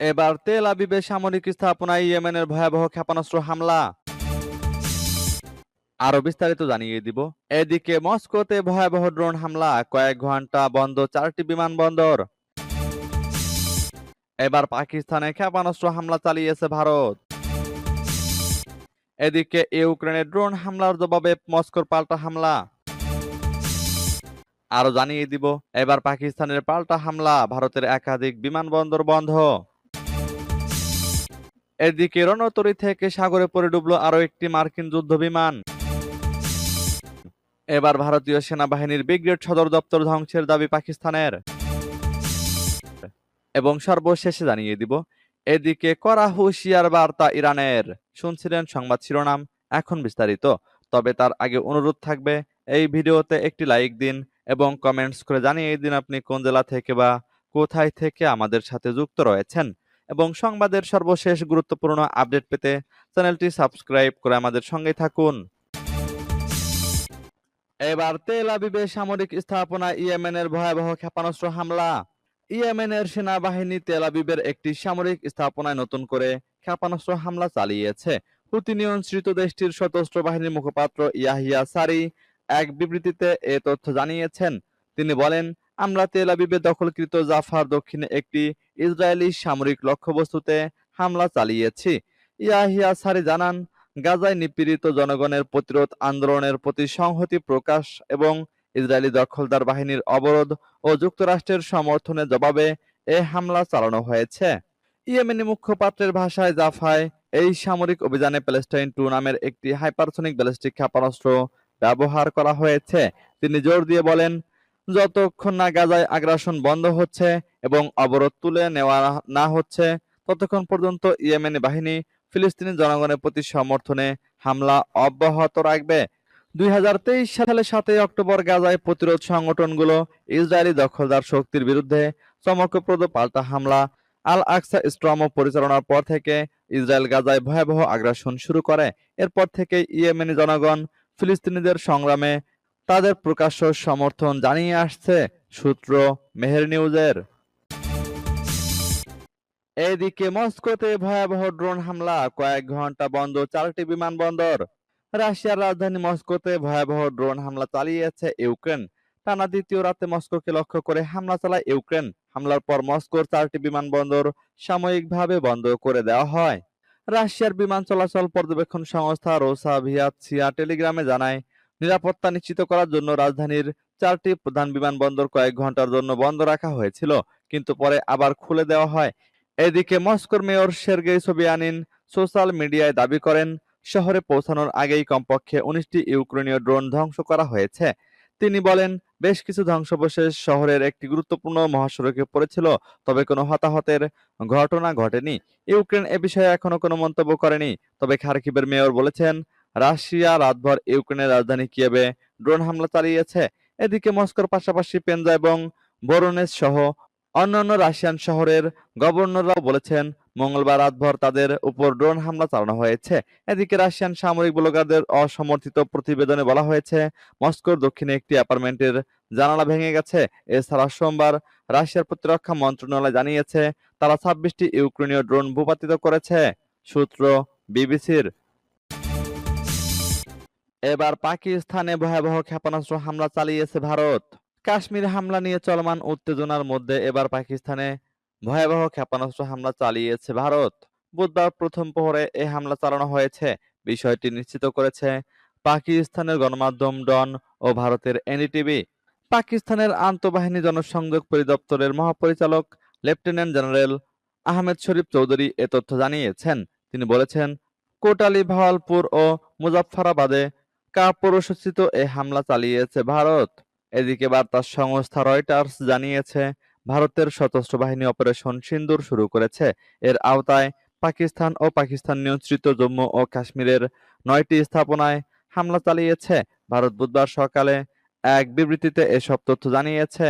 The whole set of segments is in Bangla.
এবার তেল আবিবে সামরিক স্থাপনায় ইয়েমেনের ভয়াবহ ক্ষেপণাস্ত্র হামলা। আরও বিস্তারিত জানিয়ে দিব। এদিকে মস্কোতে ভয়াবহ ড্রোন হামলা, কয়েক ঘণ্টা বন্ধ, চারটি বিমানবন্দর। এবার পাকিস্তানে ক্ষেপণাস্ত্র হামলা চালিয়েছে ভারত। এদিকে ইউক্রেনের ড্রোন হামলার জবাবে মস্কোর পাল্টা হামলা। আরও জানিয়ে দিব, এবার পাকিস্তানের পাল্টা হামলা, ভারতের একাধিক বিমানবন্দর বন্ধ। এদিকে রণতরী থেকে সাগরে পড়ে ডুবল আরও একটি মার্কিন যুদ্ধ বিমান এবার ভারতীয় সেনাবাহিনীর ব্রিগেড সদর দপ্তর ধ্বংসের দাবি পাকিস্তানের। এবং সর্বশেষে জানিয়ে দিব, এদিকে করা হুঁশিয়ার বার্তা ইরানের। শুনছিলেন সংবাদ শিরোনাম, এখন বিস্তারিত। তবে তার আগে অনুরোধ থাকবে, এই ভিডিওতে একটি লাইক দিন এবং কমেন্টস করে জানিয়ে দিন আপনি কোন জেলা থেকে বা কোথায় থেকে আমাদের সাথে যুক্ত রয়েছেন। এবং সংবাদের সর্বশেষ গুরুত্বপূর্ণ আপডেট পেতে চ্যানেলটি সাবস্ক্রাইব করে আমাদের সঙ্গে থাকুন। এবার তেল আবিবে সামরিক স্থাপনা ইয়েমেনের ভয়াবহ ক্ষেপণাস্ত্র হামলা। ইয়েমেনের সেনাবাহিনী তেল আবিবের একটি সামরিক স্থাপনায় নতুন করে ক্ষেপণাস্ত্র হামলা চালিয়েছে। হুতি নিয়ন্ত্রিত দেশটির সশস্ত্র বাহিনীর মুখপাত্র ইয়াহিয়া সারি এক বিবৃতিতে এ তথ্য জানিয়েছেন। তিনি বলেন আমরা তেল আবিবে দখলকৃত জাফার দক্ষিণে একটি ইসরায়েলি সামরিক লক্ষ্যবস্তুতে হামলা চালিয়েছি। ইয়াহিয়া সারি জানান, গাজায় নিপীড়িত জনগণের প্রতিরোধ আন্দোলনের প্রতি সংহতি প্রকাশ এবং ইসরায়েলি দখলদার বাহিনীর অবরোধ ও যুক্তরাষ্ট্রের সমর্থনে জবাবে এ হামলা চালানো হয়েছে। ইয়েমেনি মুখপাত্রের ভাষায় জাফায় এই সামরিক অভিযানে প্যালেস্টাইন টু নামের একটি হাইপারসনিক ব্যালিস্টিক ক্ষেপণাস্ত্র ব্যবহার করা হয়েছে। তিনি জোর দিয়ে বলেন যতক্ষণ না গাজায় আগ্রাসন বন্ধ হচ্ছে এবং অবরোধ তুলে নেওয়া না হচ্ছে, ততক্ষণ পর্যন্ত ইয়েমেনি বাহিনী ফিলিস্তিনি জনগণের প্রতি সমর্থনে হামলা অব্যাহত রাখবে। দুই সালে সাতই অক্টোবর গাজায় প্রতিরোধ সংগঠনগুলো ইসরায়েলি দখলদার শক্তির বিরুদ্ধে চমকপ্রদ পাল্টা হামলা আল আকসা স্ট্রম পরিচালনার পর থেকে ইসরায়েল গাজায় ভয়াবহ আগ্রাসন শুরু করে। এরপর থেকে ইয়েমেনি জনগণ ফিলিস্তিনিদের সংগ্রামে তাদের প্রকাশ্য সমর্থন জানিয়ে আসছে সূত্র মেহের নিউজের। এদিকে মস্কোতে ভয়াবহ ড্রোন হামলা, কয়েক ঘণ্টা বন্ধ চারটি বিমানবন্দর। রাশিয়ার রাজধানী মস্কোতে ভয়াবহ ড্রোন হামলা চালিয়েছে ইউক্রেন। টানা দ্বিতীয় রাতে মস্কোকে লক্ষ্য করে হামলা চালায় ইউক্রেন। হামলার পর মস্কোর চারটি বিমানবন্দর সাময়িকভাবে বন্ধ করে দেওয়া হয়। রাশিয়ার বিমান চলাচল পর্যবেক্ষণ সংস্থা রোসা ভিয়াতসিয়া টেলিগ্রামে জানায় নিরাপত্তা নিশ্চিত করার জন্য রাজধানীর চারটি প্রধান বিমানবন্দর কয়েক ঘণ্টার জন্য বন্ধ রাখা হয়েছিল, কিন্তু পরে আবার খুলে দেওয়া হয়। এদিকে মস্কোর মেয়র সের্গেই সোবিয়ানিন সোশ্যাল মিডিয়ায় দাবি করেন, শহরে পৌঁছানোর আগেই কমপক্ষে উনিশটি ইউক্রেনীয় ড্রোন ধ্বংস করা হয়েছে। তিনি বলেন, বেশ কিছু ধ্বংসাবশেষ শহরের একটি গুরুত্বপূর্ণ মহাসড়কে পড়েছিল, তবে কোনো হতাহতের ঘটনা ঘটেনি। ইউক্রেন এ বিষয়ে এখনও কোনো মন্তব্য করেনি, তবে খারকিবের মেয়র বলেছেন রাশিয়া রাতভর ইউক্রেনের রাজধানী কিয়েবে ড্রোন হামলা চালিয়েছে। এদিকে মস্কোর পাশাপাশি পেনজা এবং বরনেস সহ অন্যান্য রাশিয়ান শহরের গভর্নররাও বলেছেন, মঙ্গলবার রাতভর তাদের উপর ড্রোন হামলা চালানো হয়েছে। এদিকে রাশিয়ান সামরিক ব্লগারদের অসমর্থিত প্রতিবেদনে বলা হয়েছে, মস্কোর দক্ষিণে একটি অ্যাপার্টমেন্টের জানালা ভেঙে গেছে। এছাড়া সোমবার রাশিয়ার প্রতিরক্ষা মন্ত্রণালয় জানিয়েছে, তারা ছাব্বিশটি ইউক্রেনীয় ড্রোন ভূপাতিত করেছে। সূত্র বিবিসির এবার পাকিস্তানে ভয়াবহ ক্ষেপণাস্ত্র হামলা চালিয়েছে ভারত। কাশ্মীর হামলা নিয়ে চলমান উত্তেজনার মধ্যে এবার পাকিস্তানে ভয়াবহ ক্ষেপণাস্ত্র হামলা চালিয়েছে ভারত। বুধবার প্রথম প্রহরে এই হামলা চালানো হয়েছে, বিষয়টি নিশ্চিত করেছে পাকিস্তানের গণমাধ্যম ডন ও ভারতের এনডিটিভি। পাকিস্তানের আন্তঃবাহিনী জনসংযোগ পরিদপ্তরের মহাপরিচালক লেফটেন্যান্ট জেনারেল আহমেদ শরীফ চৌধুরী এ তথ্য জানিয়েছেন। তিনি বলেছেন, কোটালী, ভাওয়ালপুর ও মুজাফফরাবাদে কাপুরুষোচিত এ হামলা চালিয়েছে ভারত। এদিকে বার্তা সংস্থা রয়টার্স জানিয়েছে, ভারতের সশস্ত্র বাহিনী অপারেশন সিন্দুর শুরু করেছে। এর আওতায় পাকিস্তান ও পাকিস্তান নিয়ন্ত্রিত জম্মু ও কাশ্মীরের নয়টি স্থাপনায় হামলা চালিয়েছে। ভারত বুধবার সকালে এক বিবৃতিতে এসব তথ্য জানিয়েছে।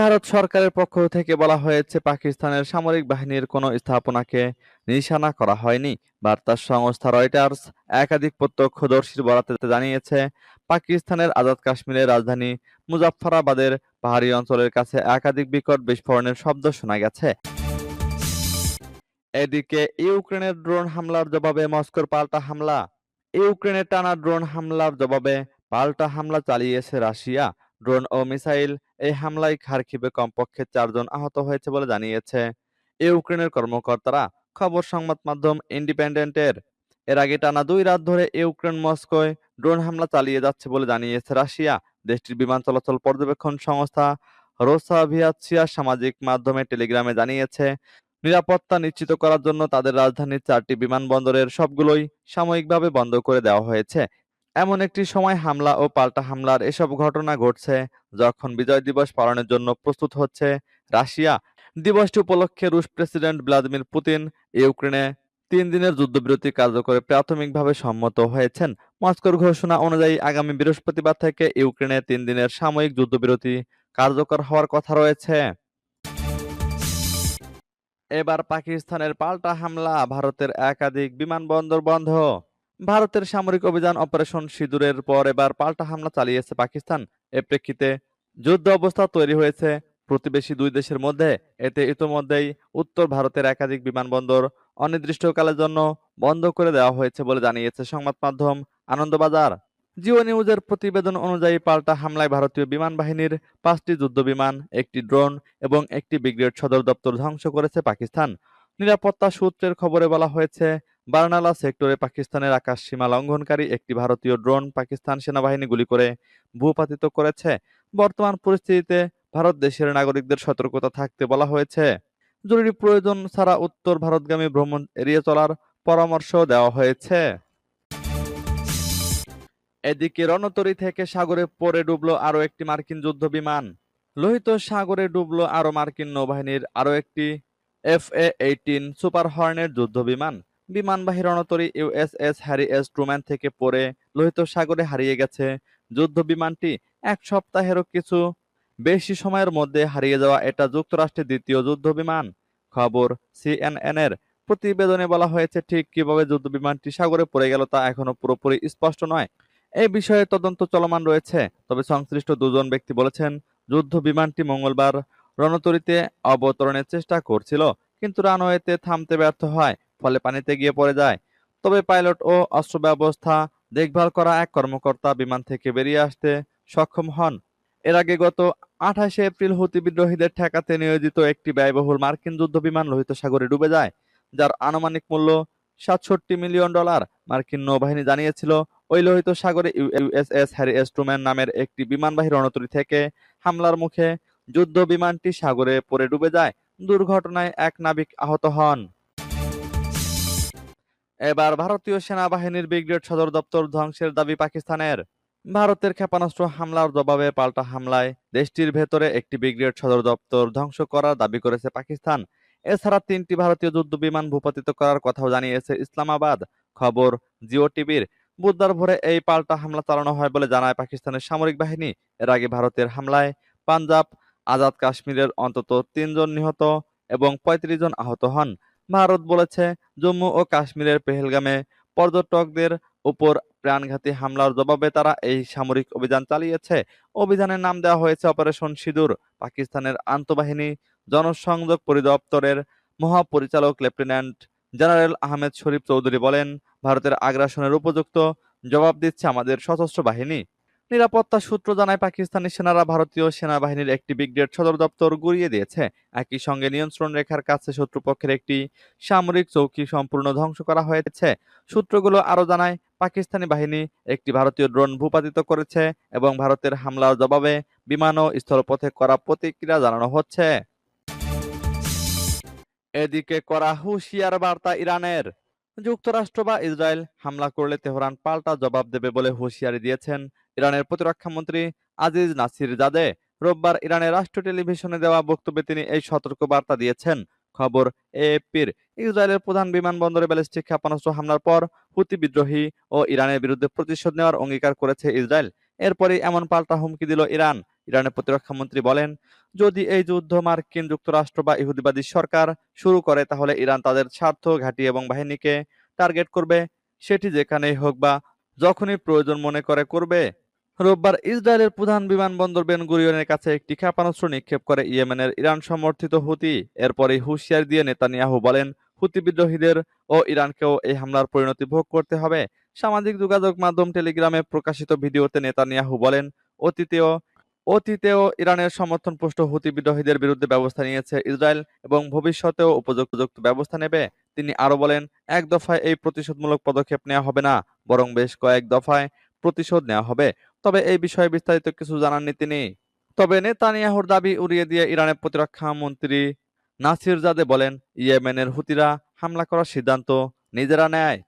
ভারত সরকারের পক্ষ থেকে বলা হয়েছে, পাকিস্তানের সামরিক বাহিনীর কোনো স্থাপনাকে নিশানা করা হয়নি। বার্তা সংস্থা রয়টার্স একাধিক প্রত্যক্ষদর্শীর বরাতে জানিয়েছে, পাকিস্তানের আজাদ কাশ্মীরের রাজধানী মুজাফফরাবাদের পাহাড়ি অঞ্চলের কাছে একাধিক বিকট বিস্ফোরণের শব্দ শোনা গেছে। এদিকে ইউক্রেনের ড্রোন হামলার জবাবে মস্কোর পাল্টা হামলা। ইউক্রেনের টানা ড্রোন হামলার জবাবে পাল্টা হামলা চালিয়েছে রাশিয়া। ড্রোন ও মিসাইল এই হামলায় খারকিবে কমপক্ষে চারজন আহত হয়েছে বলে জানিয়েছে ইউক্রেনের কর্মকর্তারা। খবর সংবাদ মাধ্যম ইন্ডিপেন্ডেন্টের। এর আগে টানা দুই রাত ধরে ইউক্রেন মস্কোয় ড্রোন হামলা চালিয়ে যাচ্ছে বলে জানিয়েছে রাশিয়া। দেশটির বিমান চলাচল পর্যবেক্ষণ সংস্থা রোসাভিয়াতসিয়া সামাজিক মাধ্যমে টেলিগ্রামে জানিয়েছে, নিরাপত্তা নিশ্চিত করার জন্য তাদের রাজধানীর চারটি বিমানবন্দরের সবগুলোই সাময়িকভাবে বন্ধ করে দেওয়া হয়েছে। এমন একটি সময় হামলা ও পাল্টা হামলার এসব ঘটনা ঘটছে যখন বিজয় দিবস পালনের জন্য প্রস্তুত হচ্ছে রাশিয়া। দিবসটি উপলক্ষে রুশ প্রেসিডেন্ট ভ্লাদিমির পুতিন ইউক্রেনে তিন দিনের যুদ্ধবিরতি কার্যকরে প্রাথমিকভাবে সম্মত হয়েছেন। মস্কোর ঘোষণা অনুযায়ী আগামী বৃহস্পতিবার থেকে ইউক্রেনে তিন দিনের সাময়িক যুদ্ধবিরতি কার্যকর হওয়ার কথা রয়েছে। এবার পাকিস্তানের পাল্টা হামলা, ভারতের একাধিক বিমানবন্দর বন্ধ। ভারতের সামরিক অভিযান অপারেশন সিঁদুরের পর এবার পাল্টা হামলা চালিয়েছে পাকিস্তান। এ প্রেক্ষিতে যুদ্ধ অবস্থা তৈরি হয়েছে। প্রতিবেশী দুই দেশের মধ্যে। এতে ইতোমধ্যেই উত্তর ভারতের একাধিক বিমানবন্দর অনির্দিষ্টকালের জন্য বন্ধ করে দেওয়া হয়েছে বলে জানিয়েছে সংবাদ মাধ্যম আনন্দবাজার। জিও নিউজের প্রতিবেদন অনুযায়ী পাল্টা হামলায় ভারতীয় বিমান বাহিনীর পাঁচটি যুদ্ধবিমান একটি ড্রোন এবং একটি ব্রিগেড সদর দপ্তর ধ্বংস করেছে পাকিস্তান। নিরাপত্তা সূত্রের খবরে বলা হয়েছে বার্নালা সেক্টরে পাকিস্তানের আকাশ সীমা লঙ্ঘনকারী একটি ভারতীয় ড্রোন পাকিস্তান সেনাবাহিনী গুলি করে ভূপাতিত করেছে। বর্তমান পরিস্থিতিতে ভারত দেশের নাগরিকদের সতর্কতা থাকতে বলা হয়েছে। জরুরি প্রয়োজন ছাড়া উত্তর ভারতগামী ভ্রমণ এড়িয়ে চলার পরামর্শ দেওয়া হয়েছে। এদিকে রণতরী থেকে সাগরে পড়ে ডুবলো আরও একটি মার্কিন যুদ্ধ বিমান লোহিত সাগরে ডুবলো আরও মার্কিন নৌবাহিনীর আরও একটি এফ এ এইটিন সুপার হর্নের যুদ্ধ বিমান বিমানবাহী রণতরী ইউএসএস হ্যারি এস ট্রুম্যান থেকে পড়ে লোহিত সাগরে হারিয়ে গেছে। যুদ্ধ বিমানটি এক সপ্তাহেরও কিছু বেশি সময়ের মধ্যে হারিয়ে যাওয়া এটা যুক্তরাষ্ট্রের দ্বিতীয় যুদ্ধ বিমান খবর সিএনএন এর প্রতিবেদনে বলা হয়েছে, ঠিক কীভাবে যুদ্ধ বিমানটি সাগরে পড়ে গেল তা এখনও পুরোপুরি স্পষ্ট নয়। এই বিষয়ে তদন্ত চলমান রয়েছে, তবে সংশ্লিষ্ট দুজন ব্যক্তি বলেছেন যুদ্ধ বিমানটি মঙ্গলবার রণতরীতে অবতরণের চেষ্টা করছিল, কিন্তু রানওয়েতে থামতে ব্যর্থ হয়। ফলে পানিতে গিয়ে পড়ে যায়। তবে পাইলট ও অস্ত্র ব্যবস্থা দেখভাল করা এক কর্মকর্তা বিমান থেকে বেরিয়ে আসতে সক্ষম হন। এর আগে গত আঠাশে এপ্রিল হুতি বিদ্রোহীদের ঠেকাতে নিয়োজিত একটি ব্যয়বহুল মার্কিন যুদ্ধ বিমান লোহিত সাগরে ডুবে যায়, যার আনুমানিক মূল্য সাতষট্টি মিলিয়ন ডলার, মার্কিন নৌবাহিনী জানিয়েছিল। ওই লোহিত সাগরে ইউএসএস হ্যারি এস ট্রুম্যান নামের একটি বিমানবাহী রণতরী থেকে হামলার মুখে যুদ্ধ বিমানটি সাগরে পড়ে ডুবে যায়। দুর্ঘটনায় এক নাবিক আহত হন। এবার ভারতীয় সেনাবাহিনীর ব্রিগেড সদর দপ্তর ধ্বংসের দাবি পাকিস্তানের। ভারতের ক্ষেপণাস্ত্র হামলার জবাবে পাল্টা হামলায় দেশটির ভেতরে একটি ব্রিগেড সদর দপ্তর ধ্বংস করার দাবি করেছে পাকিস্তান। এছাড়া তিনটি ভারতীয় যুদ্ধ বিমান ভূপাতিত করার কথাও জানিয়েছে ইসলামাবাদ। খবর জিও টিভির। বুধবার ভোরে এই পাল্টা হামলা চালানো হয় বলে জানায় পাকিস্তানের সামরিক বাহিনী। এর আগে ভারতের হামলায় পাঞ্জাব, আজাদ কাশ্মীরের অন্তত তিনজন নিহত এবং পঁয়ত্রিশ জন আহত হন। ভারত বলেছে, জম্মু ও কাশ্মীরের পেহেলগামে পর্যটকদের উপর প্রাণঘাতী হামলার জবাবে তারা এই সামরিক অভিযান চালিয়েছে। অভিযানের নাম দেওয়া হয়েছে অপারেশন সিঁদুর। পাকিস্তানের আন্তঃবাহিনী জনসংযোগ পরিদপ্তরের মহাপরিচালক লেফটেন্যান্ট জেনারেল আহমেদ শরীফ চৌধুরী বলেন, ভারতের আগ্রাসনের উপযুক্ত জবাব দিচ্ছে আমাদের সশস্ত্র বাহিনী। নিরাপত্তা সূত্র জানায় পাকিস্তানি সেনারা ভারতীয় সেনাবাহিনীর একটি ব্রিগেড সদর দপ্তর গুড়িয়ে দিয়েছে। একই সঙ্গে নিয়ন্ত্রণ রেখার কাছে শত্রুপক্ষের একটি সামরিক চৌকি সম্পূর্ণ ধ্বংস করা হয়েছে। সূত্রগুলো আরও জানায়, পাকিস্তানি বাহিনী একটি ভারতীয় ড্রোন ভূপাতিত করেছে এবং ভারতের হামলার জবাবে বিমান ও স্থলপথে করা প্রতিক্রিয়া জানানো হচ্ছে। এদিকে করা হুঁশিয়ার বার্তা ইরানের। যুক্তরাষ্ট্র বা ইসরায়েল হামলা করলে তেহরান পাল্টা জবাব দেবে বলে হুঁশিয়ারি দিয়েছেন ইরানের প্রতিরক্ষা মন্ত্রী আজিজ নাসির জাদে রোববার ইরানের রাষ্ট্র টেলিভিশনে দেওয়া বক্তব্যে তিনি এই সতর্ক বার্তা দিয়েছেন। খবর এএফপির, ইসরায়েলের প্রধান বিমানবন্দরে ব্যালিস্টিক ক্ষেপণাস্ত্র হামলার পর হুতি বিদ্রোহী ও ইরানের বিরুদ্ধে প্রতিশোধ নেওয়ার অঙ্গীকার করেছে ইসরায়েল। এরপরই এমন পাল্টা হুমকি দিল ইরান। ইরানের প্রতিরক্ষা মন্ত্রী বলেন, যদি এই যুদ্ধ মার্কিন যুক্তরাষ্ট্র বা ইহুদিবাদী সরকার শুরু করে, তাহলে ইরান তাদের স্বার্থ, ঘাঁটি এবং বাহিনীকে টার্গেট করবে। সেটি যেখানেই হোক বা যখনই প্রয়োজন মনে করে করবে। রোববার ইসরায়েলের প্রধান বিমানবন্দর বেন গুরিয়নের কাছে একটি ক্ষেপণাস্ত্র নিক্ষেপ করে ইয়েমেনের ইরান সমর্থিত হুতি। এরপরই হুঁশিয়ার দিয়ে নেতানিয়াহু বলেন, হুতি বিদ্রোহীদের ও ইরানকেও এই হামলার পরিণতি ভোগ করতে হবে। সামাজিক যোগাযোগ মাধ্যম টেলিগ্রামে প্রকাশিত ভিডিওতে নেতানিয়াহু বলেন, অতীতেও অতীতেও ইরানের সমর্থনপুষ্ট হুতি বিদ্রোহীদের বিরুদ্ধে ব্যবস্থা নিয়েছে ইসরায়েল এবং ভবিষ্যতেও উপযুক্ত ব্যবস্থা নেবে। তিনি আরও বলেন, এক দফায় এই প্রতিশোধমূলক পদক্ষেপ নেওয়া হবে না, বরং বেশ কয়েক দফায় প্রতিশোধ নেওয়া হবে। তবে এই বিষয়ে বিস্তারিত কিছু জানাননি তিনি। তবে নেতানিয়াহুর দাবি উড়িয়ে দিয়ে ইরানের প্রতিরক্ষা মন্ত্রী নাসির জাদে বলেন, ইয়েমেনের হুতিরা হামলা করার সিদ্ধান্ত নিজেরা নেয়।